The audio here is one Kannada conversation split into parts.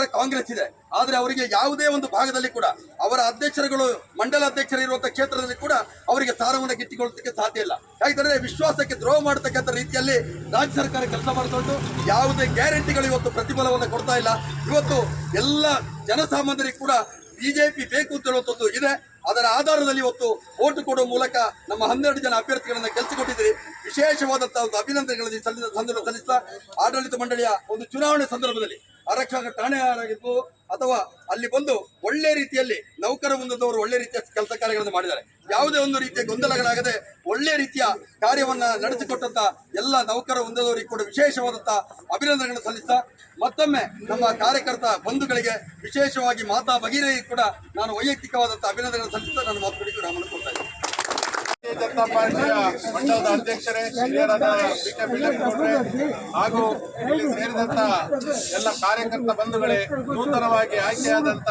ಸರ್ಕಾರ ಕಾಂಗ್ರೆಸ್ ಇದೆ. ಆದರೆ ಅವರಿಗೆ ಯಾವುದೇ ಒಂದು ಭಾಗದಲ್ಲಿ ಕೂಡ ಅವರ ಅಧ್ಯಕ್ಷರುಗಳು, ಮಂಡಲ ಅಧ್ಯಕ್ಷರು ಇರುವಂತಹ ಕ್ಷೇತ್ರದಲ್ಲಿ ಕೂಡ ಅವರಿಗೆ ಸ್ಥಾನವನ್ನು ಗಿಟ್ಟಿಕೊಳ್ಳೋದಕ್ಕೆ ಸಾಧ್ಯ ಇಲ್ಲ. ಯಾಕಂದ್ರೆ ವಿಶ್ವಾಸಕ್ಕೆ ದ್ರೋಹ ಮಾಡತಕ್ಕಂಥ ರೀತಿಯಲ್ಲಿ ರಾಜ್ಯ ಸರ್ಕಾರ ಕೆಲಸ ಮಾಡಿಕೊಂಡು ಯಾವುದೇ ಗ್ಯಾರಂಟಿಗಳು ಇವತ್ತು ಪ್ರತಿಫಲವನ್ನು ಕೊಡ್ತಾ ಇಲ್ಲ. ಇವತ್ತು ಎಲ್ಲ ಜನಸಾಮಾನ್ಯರಿಗೆ ಕೂಡ ಬಿಜೆಪಿ ಬೇಕು ಅಂತ ಹೇಳುವಂಥದ್ದು ಇದೆ. ಅದರ ಆಧಾರದಲ್ಲಿ ಇವತ್ತು ಓಟು ಕೊಡುವ ಮೂಲಕ ನಮ್ಮ ಹನ್ನೆರಡು ಜನ ಅಭ್ಯರ್ಥಿಗಳನ್ನ ಗೆಲ್ಲಿಸಿಕೊಟ್ಟಿದ್ದೀರಿ ವಿಶೇಷವಾದಂತಹ ಒಂದು ಅಭಿನಂದನೆಗಳಲ್ಲಿ ಸಲ್ಲಿಸ ಸಂದರ್ಭ ಸಲ್ಲಿಸ್ತಾ ಆಡಳಿತ ಮಂಡಳಿಯ ಒಂದು ಚುನಾವಣೆ ಸಂದರ್ಭದಲ್ಲಿ ಆರಕ್ಷಕ ಠಾಣೆಯಾರಾಗಿದ್ದು ಅಥವಾ ಅಲ್ಲಿ ಬಂದು ಒಳ್ಳೆ ರೀತಿಯಲ್ಲಿ ನೌಕರ ವೃಂದದವರು ಒಳ್ಳೆ ರೀತಿಯ ಕೆಲಸ ಕಾರ್ಯಗಳನ್ನು ಮಾಡಿದ್ದಾರೆ. ಯಾವುದೇ ಒಂದು ರೀತಿಯ ಗೊಂದಲಗಳಾಗದೆ ಒಳ್ಳೆ ರೀತಿಯ ಕಾರ್ಯವನ್ನ ನಡೆಸಿಕೊಟ್ಟಂತ ಎಲ್ಲ ನೌಕರ ವೃಂದದವರಿಗೆ ಕೂಡ ವಿಶೇಷವಾದಂತಹ ಅಭಿನಂದನೆಗಳನ್ನು ಸಲ್ಲಿಸ್ತಾ ಮತ್ತೊಮ್ಮೆ ನಮ್ಮ ಕಾರ್ಯಕರ್ತ ಬಂಧುಗಳಿಗೆ ವಿಶೇಷವಾಗಿ ಮಾತಾ ಭಗೀರಥಿ ಕೂಡ ನಾನು ವೈಯಕ್ತಿಕವಾದಂತಹ ಅಭಿನಂದನೆಗಳನ್ನು ಸಲ್ಲಿಸ್ತಾ ನಾನು ಮಾತುಕತೆ ರಾಮನ ಕೊಡ್ತಾ ಇದ್ದೇನೆ. ಭಾರತೀಯ ಜನತಾ ಪಾರ್ಟಿಯ ಮಂಡಲದ ಅಧ್ಯಕ್ಷರೇ ಹಿರಿಯರಾದ ಬಿ ಕೆ ಬಿಳ್ಳಪ್ಪಗೌಡ್ರೆ ಹಾಗೂ ಇಲ್ಲಿ ಸೇರಿದಂತ ಎಲ್ಲ ಕಾರ್ಯಕರ್ತ ಬಂಧುಗಳೇ, ನೂತನವಾಗಿ ಆಯ್ಕೆಯಾದಂತ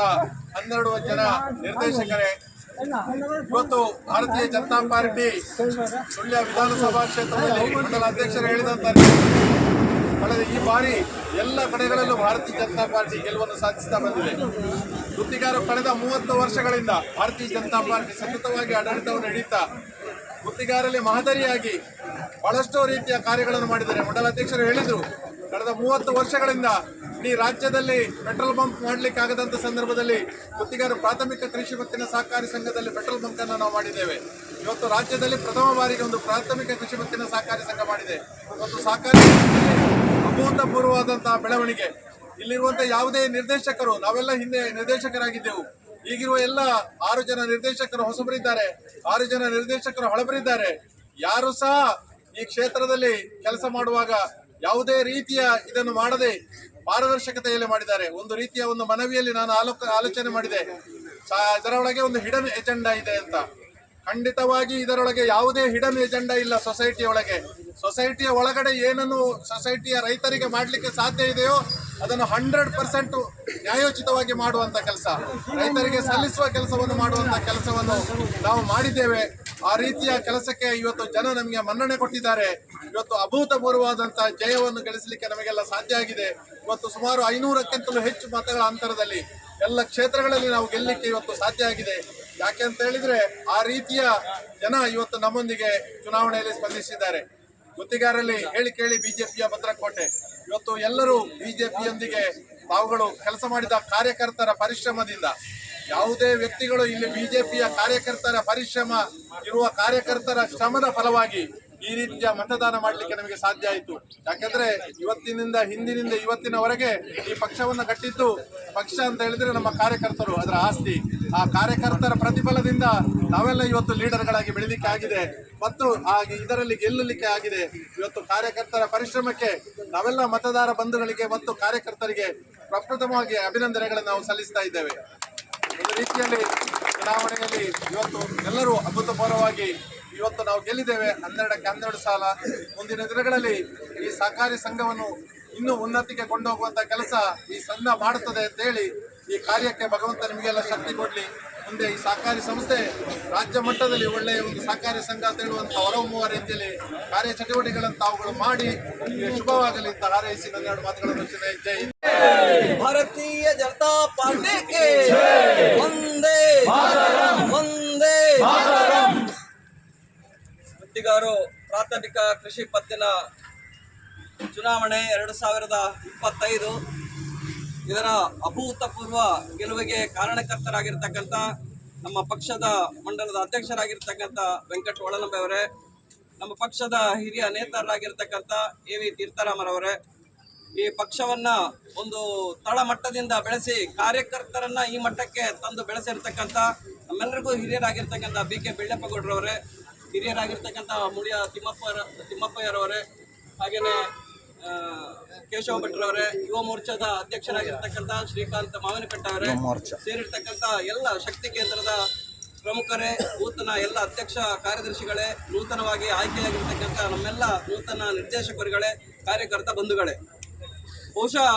ಹನ್ನೆರಡು ಜನ ನಿರ್ದೇಶಕರೇ, ಇವತ್ತು ಭಾರತೀಯ ಜನತಾ ಪಾರ್ಟಿ ಸುಳ್ಯ ವಿಧಾನಸಭಾ ಕ್ಷೇತ್ರದಲ್ಲಿ ಮಂಡಲ ಅಧ್ಯಕ್ಷರು ಹೇಳಿದಂತ, ಕಳೆದ ಈ ಬಾರಿ ಎಲ್ಲ ಕಡೆಗಳಲ್ಲೂ ಭಾರತೀಯ ಜನತಾ ಪಾರ್ಟಿ ಗೆಲುವನ್ನು ಸಾಧಿಸ್ತಾ ಬಂದಿದೆ. ಗುತ್ತಿಗಾರರು ಕಳೆದ ಮೂವತ್ತು ವರ್ಷಗಳಿಂದ ಭಾರತೀಯ ಜನತಾ ಪಾರ್ಟಿ ಸತತವಾಗಿ ಆಡಳಿತವನ್ನು ಹಿಡಿತಾ ಗುತ್ತಿಗಾರಲ್ಲಿ ಮಾದರಿಯಾಗಿ ಬಹಳಷ್ಟು ರೀತಿಯ ಕಾರ್ಯಗಳನ್ನು ಮಾಡಿದ್ದಾರೆ. ಮಂಡಲ ಅಧ್ಯಕ್ಷರು ಹೇಳಿದರು, ಕಳೆದ ಮೂವತ್ತು ವರ್ಷಗಳಿಂದ ಇಡೀ ರಾಜ್ಯದಲ್ಲಿ ಪೆಟ್ರೋಲ್ ಬಂಕ್ ಮಾಡಲಿಕ್ಕೆ ಆಗದಂತ ಸಂದರ್ಭದಲ್ಲಿ ಗುತ್ತಿಗಾರ ಪ್ರಾಥಮಿಕ ಕೃಷಿ ಮತ್ತಿನ ಸಹಕಾರಿ ಸಂಘದಲ್ಲಿ ಪೆಟ್ರೋಲ್ ಬಂಕನ್ನು ನಾವು ಮಾಡಿದ್ದೇವೆ. ಇವತ್ತು ರಾಜ್ಯದಲ್ಲಿ ಪ್ರಥಮ ಬಾರಿಗೆ ಒಂದು ಪ್ರಾಥಮಿಕ ಕೃಷಿ ಮತ್ತಿನ ಸಹಕಾರಿ ಸಂಘ ಮಾಡಿದೆ. ಇವತ್ತು ಸಹಕಾರಿ ಅಭೂತಪೂರ್ವವಾದಂತಹ ಬೆಳವಣಿಗೆ. ಇಲ್ಲಿರುವಂತಹ ಯಾವುದೇ ನಿರ್ದೇಶಕರು, ನಾವೆಲ್ಲ ಹಿಂದೆ ನಿರ್ದೇಶಕರಾಗಿದ್ದೆವು. ಈಗಿರುವ ಎಲ್ಲ ಆರು ಜನ ನಿರ್ದೇಶಕರು ಹೊಸಬರಿದ್ದಾರೆ. ಆರು ಜನ ನಿರ್ದೇಶಕರು ಹಳಬರಿದ್ದಾರೆ. ಯಾರು ಸಹ ಈ ಕ್ಷೇತ್ರದಲ್ಲಿ ಕೆಲಸ ಮಾಡುವಾಗ ಯಾವುದೇ ರೀತಿಯ ಇದನ್ನು ಮಾಡದೆ ಪಾರದರ್ಶಕತೆಯಲ್ಲಿ ಮಾಡಿದ್ದಾರೆ. ಒಂದು ರೀತಿಯ ಒಂದು ಮನವಿಯಲ್ಲಿ ನಾನು ಆಲೋಕ, ಆಲೋಚನೆ ಮಾಡಿದೆ. ಇದರೊಳಗೆ ಒಂದು ಹಿಡನ್ ಎಜೆಂಡಾ ಇದೆ ಅಂತ. ಖಂಡಿತವಾಗಿ ಇದರೊಳಗೆ ಯಾವುದೇ ಹಿಡನ್ ಎಜೆಂಡಾ ಇಲ್ಲ ಸೊಸೈಟಿಯ ಒಳಗೆ. ಸೊಸೈಟಿಯ ಒಳಗಡೆ ಏನನ್ನು ಸೊಸೈಟಿಯ ರೈತರಿಗೆ ಮಾಡಲಿಕ್ಕೆ ಸಾಧ್ಯ ಇದೆಯೋ ಅದನ್ನು ಹಂಡ್ರೆಡ್ ಪರ್ಸೆಂಟ್ ನ್ಯಾಯೋಚಿತವಾಗಿ ಮಾಡುವಂತ ಕೆಲಸ. ರೈತರಿಗೆ ಸಲ್ಲಿಸುವ ಕೆಲಸವನ್ನು ಮಾಡುವಂತ ಕೆಲಸವನ್ನು ನಾವು ಮಾಡಿದ್ದೇವೆ. ಆ ರೀತಿಯ ಕೆಲಸಕ್ಕೆ ಇವತ್ತು ಜನ ನಮಗೆ ಮನ್ನಣೆ ಕೊಟ್ಟಿದ್ದಾರೆ. ಇವತ್ತು ಅಭೂತಪೂರ್ವವಾದಂತಹ ಜಯವನ್ನು ಗಳಿಸಲಿಕ್ಕೆ ನಮಗೆಲ್ಲ ಸಾಧ್ಯ ಆಗಿದೆ. ಇವತ್ತು ಸುಮಾರು ಐನೂರಕ್ಕಿಂತಲೂ ಹೆಚ್ಚು ಮತಗಳ ಅಂತರದಲ್ಲಿ ಎಲ್ಲ ಕ್ಷೇತ್ರಗಳಲ್ಲಿ ನಾವು ಗೆಲ್ಲಲಿಕ್ಕೆ ಇವತ್ತು ಸಾಧ್ಯ ಆಗಿದೆ. ಯಾಕೆ ಅಂತ ಹೇಳಿದ್ರೆ ಆ ರೀತಿಯ ಜನ ಇವತ್ತು ನಮ್ಮೊಂದಿಗೆ ಚುನಾವಣೆಯಲ್ಲಿ ಸ್ಪಂದಿಸಿದ್ದಾರೆ. ಗುತ್ತಿಗಾರರಲ್ಲಿ ಹೇಳಿ ಕೇಳಿ ಬಿಜೆಪಿಯ ಭದ್ರಕೋಟೆ. ಇವತ್ತು ಎಲ್ಲರೂ ಬಿಜೆಪಿಯೊಂದಿಗೆ ತಾವುಗಳು ಕೆಲಸ ಮಾಡಿದ ಕಾರ್ಯಕರ್ತರ ಪರಿಶ್ರಮದಿಂದ ಯಾವುದೇ ವ್ಯಕ್ತಿಗಳು ಇಲ್ಲಿ ಬಿಜೆಪಿಯ ಕಾರ್ಯಕರ್ತರ ಪರಿಶ್ರಮ ಇರುವ ಕಾರ್ಯಕರ್ತರ ಶ್ರಮದ ಫಲವಾಗಿ ಈ ರೀತಿಯ ಮತದಾನ ಮಾಡಲಿಕ್ಕೆ ನಮಗೆ ಸಾಧ್ಯ ಆಯಿತು. ಯಾಕೆಂದ್ರೆ ಇವತ್ತಿನಿಂದ, ಹಿಂದಿನಿಂದ, ಇವತ್ತಿನವರೆಗೆ ಈ ಪಕ್ಷವನ್ನು ಕಟ್ಟಿದ್ದು ಪಕ್ಷ ಅಂತ ಹೇಳಿದ್ರೆ ನಮ್ಮ ಕಾರ್ಯಕರ್ತರು, ಅದರ ಆಸ್ತಿ. ಆ ಕಾರ್ಯಕರ್ತರ ಪ್ರತಿಫಲದಿಂದ ನಾವೆಲ್ಲ ಇವತ್ತು ಲೀಡರ್ಗಳಾಗಿ ಬೆಳಿಲಿಕ್ಕೆ ಆಗಿದೆ. ಮತ್ತು ಹಾಗೆ ಇದರಲ್ಲಿ ಗೆಲ್ಲಲಿಕ್ಕೆ ಆಗಿದೆ. ಇವತ್ತು ಕಾರ್ಯಕರ್ತರ ಪರಿಶ್ರಮಕ್ಕೆ ನಾವೆಲ್ಲ ಮತದಾರ ಬಂಧುಗಳಿಗೆ ಮತ್ತು ಕಾರ್ಯಕರ್ತರಿಗೆ ಪ್ರಪ್ರಥಮವಾಗಿ ಅಭಿನಂದನೆಗಳನ್ನು ನಾವು ಸಲ್ಲಿಸ್ತಾ ಇದ್ದೇವೆ. ಒಂದು ರೀತಿಯಲ್ಲಿ ಚುನಾವಣೆಯಲ್ಲಿ ಇವತ್ತು ಎಲ್ಲರೂ ಅಭೂತಪೂರ್ವವಾಗಿ ಇವತ್ತು ನಾವು ಗೆಲ್ಲಿದ್ದೇವೆ. ಹನ್ನೆರಡಕ್ಕೆ ಹನ್ನೆರಡು ಸಾಲ. ಮುಂದಿನ ದಿನಗಳಲ್ಲಿ ಈ ಸಹಕಾರಿ ಸಂಘವನ್ನು ಇನ್ನೂ ಉನ್ನತಿಗೆ ಕೊಂಡೋಗುವಂಥ ಕೆಲಸ ಈ ಸಂಘ ಮಾಡುತ್ತದೆ ಅಂತ ಹೇಳಿ ಈ ಕಾರ್ಯಕ್ಕೆ ಭಗವಂತ ನಿಮಗೆಲ್ಲ ಶಕ್ತಿ ಕೊಡಲಿ. ಮುಂದೆ ಈ ಸಹಕಾರಿ ಸಂಸ್ಥೆ ರಾಜ್ಯ ಮಟ್ಟದಲ್ಲಿ ಒಳ್ಳೆಯ ಒಂದು ಸಹಕಾರಿ ಸಂಘ ಅಂತ ಹೇಳುವಂಥ ಹೊರಹೊಮ್ಮುವ ರೀತಿಯಲ್ಲಿ ಕಾರ್ಯಚಟುವಟಿಕೆಗಳನ್ನು ತಾವುಗಳು ಮಾಡಿ ಶುಭವಾಗಲಿ ಅಂತ ಹಾರೈಸಿ ನನ್ನೆರಡು ಮಾತುಗಳನ್ನು ಜೈ ಭಾರತೀಯ ಜನತಾ ಪಾರ್ಟಿಗೆ ಒಂದೇ ಒಂದೇ ಮುತ್ತಿಗಾರು ಪ್ರಾಥಮಿಕ ಕೃಷಿ ಪತ್ತಿನ ಚುನಾವಣೆ ಎರಡು ಸಾವಿರದ ಇಪ್ಪತ್ತೈದು. ಇದರ ಅಭೂತಪೂರ್ವ ಗೆಲುವಿಗೆ ಕಾರಣಕರ್ತರಾಗಿರ್ತಕ್ಕಂಥ ನಮ್ಮ ಪಕ್ಷದ ಮಂಡಲದ ಅಧ್ಯಕ್ಷರಾಗಿರ್ತಕ್ಕಂಥ ವೆಂಕಟ ಒಳನಂಬೆ ಅವರೇ ನಮ್ಮ ಪಕ್ಷದ ಹಿರಿಯ ನೇತಾರರಾಗಿರ್ತಕ್ಕಂಥ ಎ ವಿ ತೀರ್ಥರಾಮರವರೇ ಈ ಪಕ್ಷವನ್ನ ಒಂದು ತಳಮಟ್ಟದಿಂದ ಬೆಳೆಸಿ ಕಾರ್ಯಕರ್ತರನ್ನ ಈ ಮಟ್ಟಕ್ಕೆ ತಂದು ಬೆಳೆಸಿರ್ತಕ್ಕಂಥ ನಮ್ಮೆಲ್ಲರಿಗೂ ಹಿರಿಯರಾಗಿರ್ತಕ್ಕಂಥ ಬಿ ಕೆ ಬೆಳ್ಳಪ್ಪಗೌಡರವರೇ ಹಿರಿಯರಾಗಿರ್ತಕ್ಕಂಥ ಮುಳಿಯ ತಿಮ್ಮಪ್ಪ ತಿಮ್ಮಪ್ಪಯ್ಯರವರೇ ಹಾಗೇನೆ ಆ, ಕೇಶವ ಭಟ್ರವರೇ ಯುವ ಮೋರ್ಚಾದ ಅಧ್ಯಕ್ಷರಾಗಿರ್ತಕ್ಕಂಥ ಶ್ರೀಕಾಂತ್ ಮಾವಿನಕಟ್ಟ ಅವರೇ ಸೇರಿರ್ತಕ್ಕಂಥ ಎಲ್ಲ ಶಕ್ತಿ ಕೇಂದ್ರದ ಪ್ರಮುಖರೇ ನೂತನ ಎಲ್ಲ ಅಧ್ಯಕ್ಷ ಕಾರ್ಯದರ್ಶಿಗಳೇ ನೂತನವಾಗಿ ಆಯ್ಕೆಯಾಗಿರ್ತಕ್ಕಂಥ ನಮ್ಮೆಲ್ಲ ನೂತನ ನಿರ್ದೇಶಕರುಗಳೇ ಕಾರ್ಯಕರ್ತ ಬಂಧುಗಳೇ. ಬಹುಶಃ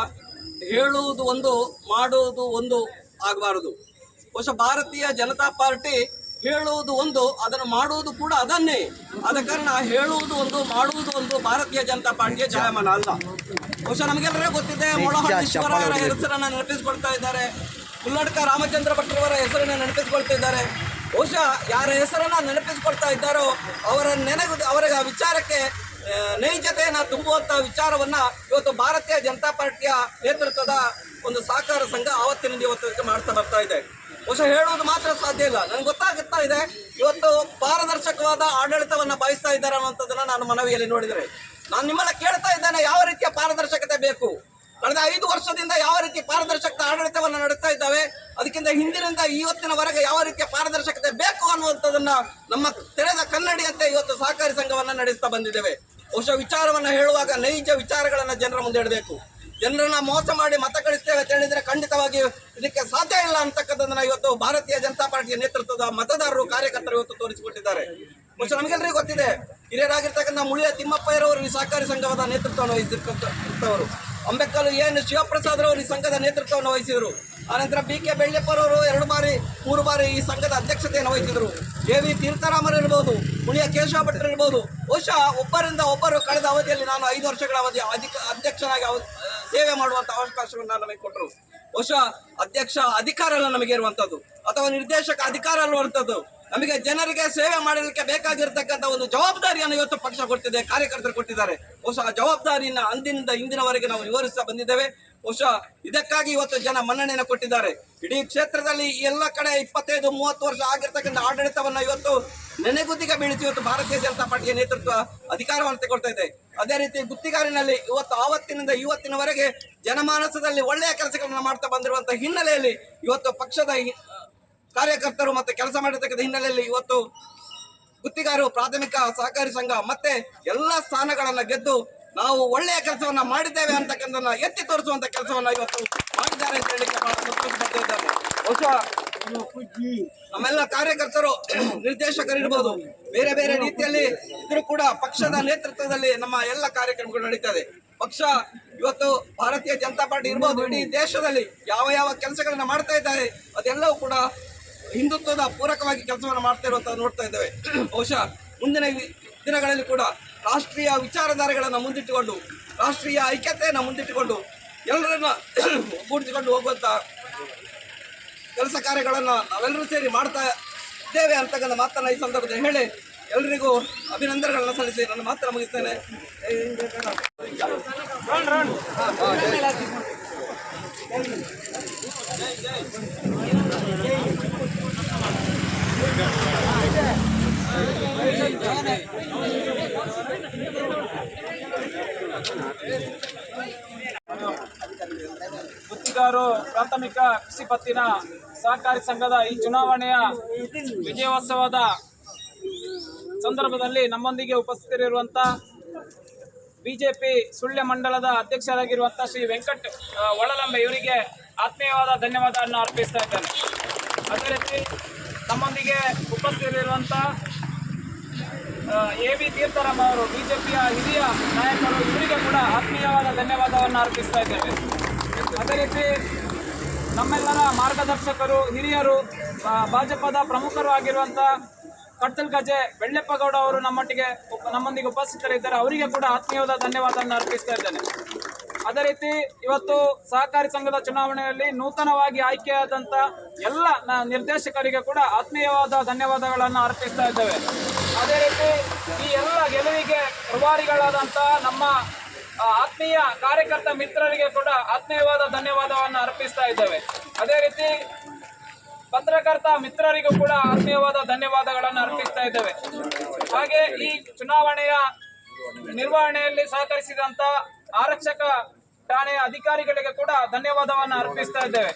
ಹೇಳುವುದು ಒಂದು ಮಾಡುವುದು ಒಂದು ಆಗಬಾರದು. ಬಹುಶಃ ಭಾರತೀಯ ಜನತಾ ಪಾರ್ಟಿ ಹೇಳುವುದು ಒಂದು ಅದನ್ನು ಮಾಡುವುದು ಕೂಡ ಅದನ್ನೇ. ಆದ ಕಾರಣ ಹೇಳುವುದು ಒಂದು ಮಾಡುವುದು ಒಂದು ಭಾರತೀಯ ಜನತಾ ಪಾರ್ಟಿಯ ಜಾಯಮಾನ ಅಲ್ಲ. ಬಹುಶಃ ನಮಗೆಲ್ಲರೇ ಗೊತ್ತಿದೆ ಮೊಳಹಳ್ಳಿ ಶಿವರಾಯರ ಹೆಸರನ್ನು ನೆನಪಿಸಿಕೊಳ್ತಾ ಇದ್ದಾರೆ. ಕುಲ್ಲಡ್ಕ ರಾಮಚಂದ್ರ ಭಟ್ರವರ ಹೆಸರನ್ನು ನೆನಪಿಸಿಕೊಳ್ತಾ ಇದ್ದಾರೆ. ಬಹುಶಃ ಯಾರ ಹೆಸರನ್ನ ನೆನಪಿಸಿಕೊಳ್ತಾ ಇದ್ದಾರೋ ಅವರ ನೆನಗು ಅವರ ವಿಚಾರಕ್ಕೆ ನೈಜತೆಯನ್ನು ತುಂಬುವಂಥ ವಿಚಾರವನ್ನ ಇವತ್ತು ಭಾರತೀಯ ಜನತಾ ಪಾರ್ಟಿಯ ನೇತೃತ್ವದ ಒಂದು ಸಹಕಾರ ಸಂಘ ಆವತ್ತಿನಿಂದ ಇವತ್ತು ಮಾಡ್ತಾ ಬರ್ತಾ ಇದೆ. ಬಹುಶಃ ಹೇಳುವುದು ಮಾತ್ರ ಸಾಧ್ಯ ಇಲ್ಲ. ನನಗೆ ಗೊತ್ತಾಗುತ್ತಾ ಇದೆ, ಇವತ್ತು ಪಾರದರ್ಶಕವಾದ ಆಡಳಿತವನ್ನ ಬಯಸ್ತಾ ಇದ್ದಾರೆ ಅನ್ನುವಂಥದ್ದನ್ನ ನಾನು ಮನವಿಯಲ್ಲಿ ನೋಡಿದರೆ. ನಾನು ನಿಮ್ಮನ್ನ ಕೇಳ್ತಾ ಇದ್ದೇನೆ, ಯಾವ ರೀತಿಯ ಪಾರದರ್ಶಕತೆ ಬೇಕು? ಕಳೆದ ಐದು ವರ್ಷದಿಂದ ಯಾವ ರೀತಿ ಪಾರದರ್ಶಕ ಆಡಳಿತವನ್ನು ನಡೆಸ್ತಾ ಇದ್ದಾವೆ? ಅದಕ್ಕಿಂತ ಹಿಂದಿನಿಂದ ಇವತ್ತಿನವರೆಗೆ ಯಾವ ರೀತಿಯ ಪಾರದರ್ಶಕತೆ ಬೇಕು ಅನ್ನುವಂಥದ್ದನ್ನ ನಮ್ಮ ತೆರೆದ ಕನ್ನಡಿಯಂತೆ ಇವತ್ತು ಸಹಕಾರಿ ಸಂಘವನ್ನ ನಡೆಸ್ತಾ ಬಂದಿದ್ದೇವೆ. ಬಹುಶಃ ವಿಚಾರವನ್ನ ಹೇಳುವಾಗ ನೈಜ ವಿಚಾರಗಳನ್ನ ಜನರ ಮುಂದೆ ಇಡಬೇಕು. ಜನರನ್ನ ಮೋಸ ಮಾಡಿ ಮತ ಕಳಿಸ್ತೇವೆ ಅಂತ ಹೇಳಿದ್ರೆ ಖಂಡಿತವಾಗಿ ಇದಕ್ಕೆ ಸಾಧ್ಯ ಇಲ್ಲ ಅಂತಕ್ಕಂಥದ್ದನ್ನ ಇವತ್ತು ಭಾರತೀಯ ಜನತಾ ಪಾರ್ಟಿಯ ನೇತೃತ್ವದ ಮತದಾರರು ಕಾರ್ಯಕರ್ತರು ಇವತ್ತು ತೋರಿಸಿಕೊಟ್ಟಿದ್ದಾರೆ. ಮುಂಚೆ ನಮಗೆಲ್ಲರಿಗೂ ಗೊತ್ತಿದೆ, ಹಿರಿಯರಾಗಿರ್ತಕ್ಕಂಥ ಮುಳಿಯ ತಿಮ್ಮಪ್ಪಯ್ಯರವರು ಈ ಸಹಕಾರಿ ಸಂಘದ ನೇತೃತ್ವವನ್ನು ವಹಿಸಿರ್ತಕ್ಕಂಥವರು. ಅಂಬೇಡ್ಕರ್ ಎನ್ ಶಿವಪ್ರಸಾದ್ ಅವರು ಈ ಸಂಘದ ನೇತೃತ್ವವನ್ನು ವಹಿಸಿದರು. ಆನಂತರ ಬಿ ಕೆ ಬೆಳ್ಳೆಪ್ಪರವರು ಎರಡು ಬಾರಿ, ಮೂರು ಬಾರಿ ಈ ಸಂಘದ ಅಧ್ಯಕ್ಷತೆಯನ್ನು ವಹಿಸಿದರು. ಎ ವಿ ತೀರ್ಥರಾಮರು ಇರ್ಬೋದು ಮುಳಿಯ ಕೇಶವ ಭಟ್ರು ಇರ್ಬೋದು, ಬಹುಶಃ ಒಬ್ಬರಿಂದ ಒಬ್ಬರು ಕಳೆದ ಅವಧಿಯಲ್ಲಿ ನಾನು ಐದು ವರ್ಷಗಳ ಅವಧಿ ಅಧಿಕ ಅಧ್ಯಕ್ಷನಾಗಿ ಅವ- ಸೇವೆ ಮಾಡುವಂತ ಅವಕಾಶವನ್ನು ನಮಗೆ ಕೊಟ್ಟರು. ಬಹುಶಃ ಅಧ್ಯಕ್ಷ ಅಧಿಕಾರ ನಮಗೆ ಇರುವಂತದ್ದು, ಅಥವಾ ನಿರ್ದೇಶಕ ಅಧಿಕಾರ ಅಲ್ಲುವಂಥದ್ದು ನಮಗೆ ಜನರಿಗೆ ಸೇವೆ ಮಾಡಲಿಕ್ಕೆ ಬೇಕಾಗಿರ್ತಕ್ಕಂಥ ಒಂದು ಜವಾಬ್ದಾರಿಯನ್ನು ಇವತ್ತು ಪಕ್ಷ ಕೊಡ್ತಿದೆ ಕಾರ್ಯಕರ್ತರು ಕೊಟ್ಟಿದ್ದಾರೆ. ಬಹುಶಃ ಆ ಜವಾಬ್ದಾರಿಯನ್ನ ಅಂದಿನಿಂದ ಇಂದಿನವರೆಗೆ ನಾವು ವಿವರಿಸ್ತಾ ಬಂದಿದ್ದೇವೆ. ಬಹುಶಃ ಇದಕ್ಕಾಗಿ ಇವತ್ತು ಜನ ಮನ್ನಣೆಯನ್ನು ಕೊಟ್ಟಿದ್ದಾರೆ. ಇಡೀ ಕ್ಷೇತ್ರದಲ್ಲಿ ಎಲ್ಲ ಕಡೆ ಇಪ್ಪತ್ತೈದು, ಮೂವತ್ತು ವರ್ಷ ಆಗಿರ್ತಕ್ಕಂಥ ಆಡಳಿತವನ್ನ ಇವತ್ತು ನೆನೆಗುದಿಗೆ ಬೀಳಿಸಿ ಇವತ್ತು ಭಾರತೀಯ ಜನತಾ ಪಾರ್ಟಿಯ ನೇತೃತ್ವ ಅಧಿಕಾರವನ್ನು ತಗೊಳ್ತಾ ಇದೆ. ಅದೇ ರೀತಿ ಗುತ್ತಿಗಾರಿನಲ್ಲಿ ಇವತ್ತು ಆವತ್ತಿನಿಂದ ಇವತ್ತಿನವರೆಗೆ ಜನಮಾನಸದಲ್ಲಿ ಒಳ್ಳೆಯ ಕೆಲಸಗಳನ್ನು ಮಾಡ್ತಾ ಬಂದಿರುವಂತಹ ಹಿನ್ನೆಲೆಯಲ್ಲಿ ಇವತ್ತು ಪಕ್ಷದ ಕಾರ್ಯಕರ್ತರು ಮತ್ತೆ ಕೆಲಸ ಮಾಡಿರ್ತಕ್ಕಂಥ ಹಿನ್ನೆಲೆಯಲ್ಲಿ ಇವತ್ತು ಗುತ್ತಿಗಾರರು, ಪ್ರಾಥಮಿಕ ಸಹಕಾರಿ ಸಂಘ ಮತ್ತೆ ಎಲ್ಲ ಸ್ಥಾನಗಳನ್ನ ಗೆದ್ದು ನಾವು ಒಳ್ಳೆಯ ಕೆಲಸವನ್ನ ಮಾಡಿದ್ದೇವೆ ಅಂತಕ್ಕಂಥ ಎತ್ತಿ ತೋರಿಸುವಂತ ಕೆಲಸವನ್ನ ಇವತ್ತು ಮಾಡಿದ್ದಾರೆ ಅಂತ ಹೇಳಿ ಬಹಳ ಬಹುಶಃ ನಮ್ಮೆಲ್ಲ ಕಾರ್ಯಕರ್ತರು, ನಿರ್ದೇಶಕರಿರ್ಬೋದು, ಬೇರೆ ಬೇರೆ ರೀತಿಯಲ್ಲಿ ಇದ್ರೂ ಕೂಡ ಪಕ್ಷದ ನೇತೃತ್ವದಲ್ಲಿ ನಮ್ಮ ಎಲ್ಲ ಕಾರ್ಯಕ್ರಮಗಳು ನಡೀತದೆ. ಪಕ್ಷ ಇವತ್ತು ಭಾರತೀಯ ಜನತಾ ಪಾರ್ಟಿ ಇರ್ಬೋದು, ಇಡೀ ದೇಶದಲ್ಲಿ ಯಾವ ಯಾವ ಕೆಲಸಗಳನ್ನ ಮಾಡ್ತಾ ಇದ್ದಾರೆ, ಅದೆಲ್ಲವೂ ಕೂಡ ಹಿಂದುತ್ವದ ಪೂರಕವಾಗಿ ಕೆಲಸವನ್ನು ಮಾಡ್ತಾ ಇರುವಂತ ನೋಡ್ತಾ ಇದ್ದೇವೆ. ಬಹುಶಃ ಮುಂದಿನ ದಿನಗಳಲ್ಲಿ ಕೂಡ ರಾಷ್ಟ್ರೀಯ ವಿಚಾರಧಾರೆಗಳನ್ನು ಮುಂದಿಟ್ಟುಕೊಂಡು, ರಾಷ್ಟ್ರೀಯ ಐಕ್ಯತೆಯನ್ನು ಮುಂದಿಟ್ಟುಕೊಂಡು, ಎಲ್ಲರನ್ನ ಒಗ್ಗೂಡಿಸಿಕೊಂಡು ಹೋಗುವಂತ ಕೆಲಸ ಕಾರ್ಯಗಳನ್ನು ನಾವೆಲ್ಲರೂ ಸೇರಿ ಮಾಡ್ತಾ ಇದ್ದೇವೆ ಅಂತಕ್ಕಂಥ ಮಾತನ್ನು ಈ ಸಂದರ್ಭದಲ್ಲಿ ಹೇಳಿ ಎಲ್ರಿಗೂ ಅಭಿನಂದನೆಗಳನ್ನು ಸಲ್ಲಿಸಿ ನನ್ನ ಮಾತ್ರ ಮುಗಿಸ್ತೇನೆ. ಗುತ್ತಿಗಾರು ಪ್ರಾಥಮಿಕ ಕೃಷಿ ಪತ್ತಿನ ಸಹಕಾರಿ ಸಂಘದ ಈ ಚುನಾವಣೆಯ ವಿಜಯೋತ್ಸವದ ಸಂದರ್ಭದಲ್ಲಿ ನಮ್ಮೊಂದಿಗೆ ಉಪಸ್ಥಿತರಿರುವಂತ ಬಿಜೆಪಿ ಸುಳ್ಯ ಮಂಡಲದ ಅಧ್ಯಕ್ಷರಾಗಿರುವಂತ ಶ್ರೀ ವೆಂಕಟ್ ಒಳಲಂಬೆ ಇವರಿಗೆ ಆತ್ಮೀಯವಾದ ಧನ್ಯವಾದವನ್ನು ಅರ್ಪಿಸ್ತಾ ಇದ್ದೇನೆ. ಅದೇ ರೀತಿ ನಮ್ಮೊಂದಿಗೆ ಉಪಸ್ಥಿತರಿರುವಂತ ಎ ವಿ ತೀರ್ಥರಾಮ್ ಅವರು, ಬಿಜೆಪಿಯ ಹಿರಿಯ ನಾಯಕರು, ಇವರಿಗೆ ಕೂಡ ಆತ್ಮೀಯವಾದ ಧನ್ಯವಾದವನ್ನು ಅರ್ಪಿಸ್ತಾ ಇದ್ದೇವೆ ಅದೇ ರೀತಿ ನಮ್ಮೆಲ್ಲರ ಮಾರ್ಗದರ್ಶಕರು, ಹಿರಿಯರು ಭಾಜಪದ ಪ್ರಮುಖರು ಆಗಿರುವಂಥ ಕಟ್ಟಲ್ ಗಜೆ ಬೆಳ್ಳೆಪ್ಪಗೌಡ ಅವರು ನಮ್ಮೊಟ್ಟಿಗೆ ನಮ್ಮೊಂದಿಗೆ ಉಪಸ್ಥಿತರಿದ್ದಾರೆ. ಅವರಿಗೆ ಕೂಡ ಆತ್ಮೀಯವಾದ ಧನ್ಯವಾದವನ್ನು ಅರ್ಪಿಸ್ತಾ ಇದ್ದೇನೆ. ಅದೇ ರೀತಿ ಇವತ್ತು ಸಹಕಾರಿ ಸಂಘದ ಚುನಾವಣೆಯಲ್ಲಿ ನೂತನವಾಗಿ ಆಯ್ಕೆಯಾದಂಥ ಎಲ್ಲ ನಿರ್ದೇಶಕರಿಗೆ ಕೂಡ ಆತ್ಮೀಯವಾದ ಧನ್ಯವಾದಗಳನ್ನು ಅರ್ಪಿಸ್ತಾ ಇದ್ದೇವೆ. ಅದೇ ರೀತಿ ಈ ಎಲ್ಲ ಗೆಲುವಿಗೆ ಪ್ರಭಾರಿಗಳಾದಂಥ ನಮ್ಮ ಆತ್ಮೀಯ ಕಾರ್ಯಕರ್ತ ಮಿತ್ರರಿಗೆ ಕೂಡ ಆತ್ಮೀಯವಾದ ಧನ್ಯವಾದವನ್ನು ಅರ್ಪಿಸ್ತಾ ಇದ್ದೇವೆ. ಅದೇ ರೀತಿ ಪತ್ರಕರ್ತ ಮಿತ್ರರಿಗೂ ಕೂಡ ಆತ್ಮೀಯವಾದ ಧನ್ಯವಾದಗಳನ್ನು ಅರ್ಪಿಸ್ತಾ ಇದ್ದೇವೆ. ಹಾಗೆ ಈ ಚುನಾವಣೆಯ ನಿರ್ವಹಣೆಯಲ್ಲಿ ಸಹಕರಿಸಿದಂತ ಆರಕ್ಷಕ ಠಾಣೆಯ ಅಧಿಕಾರಿಗಳಿಗೆ ಕೂಡ ಧನ್ಯವಾದವನ್ನು ಅರ್ಪಿಸ್ತಾ ಇದ್ದೇವೆ.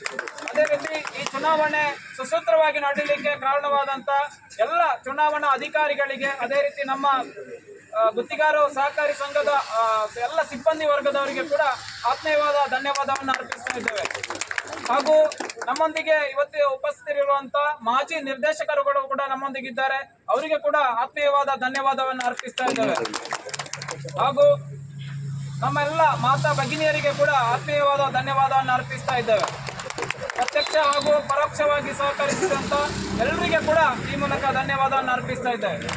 ಅದೇ ರೀತಿ ಈ ಚುನಾವಣೆ ಸುಸೂತ್ರವಾಗಿ ನಡೀಲಿಕ್ಕೆ ಕಾರಣವಾದಂತ ಎಲ್ಲ ಚುನಾವಣಾ ಅಧಿಕಾರಿಗಳಿಗೆ, ಅದೇ ರೀತಿ ನಮ್ಮ ಗುತ್ತಿಗಾರು ಸಹಕಾರಿ ಸಂಘದ ಎಲ್ಲ ಸಿಬ್ಬಂದಿ ವರ್ಗದವರಿಗೆ ಕೂಡ ಆತ್ಮೀಯವಾದ ಧನ್ಯವಾದವನ್ನು ಅರ್ಪಿಸ್ತಾ ಇದ್ದೇವೆ. ಹಾಗೂ ನಮ್ಮೊಂದಿಗೆ ಇವತ್ತು ಉಪಸ್ಥಿತರಿರುವಂತ ಮಾಜಿ ನಿರ್ದೇಶಕರುಗಳು ಕೂಡ ನಮ್ಮೊಂದಿಗಿದ್ದಾರೆ. ಅವರಿಗೆ ಕೂಡ ಆತ್ಮೀಯವಾದ ಧನ್ಯವಾದವನ್ನು ಅರ್ಪಿಸ್ತಾ ಇದ್ದೇವೆ. ಹಾಗೂ ನಮ್ಮೆಲ್ಲ ಮಾತಾ ಭಗಿನಿಯರಿಗೆ ಕೂಡ ಆತ್ಮೀಯವಾದ ಧನ್ಯವಾದವನ್ನು ಅರ್ಪಿಸ್ತಾ ಇದ್ದೇವೆ. ಪ್ರತ್ಯಕ್ಷ ಹಾಗೂ ಪರೋಕ್ಷವಾಗಿ ಸಹಕರಿಸಿದಂತ ಎಲ್ಲರಿಗೆ ಕೂಡ ಈ ಮೂಲಕ ಧನ್ಯವಾದವನ್ನು ಅರ್ಪಿಸ್ತಾ ಇದ್ದೇವೆ.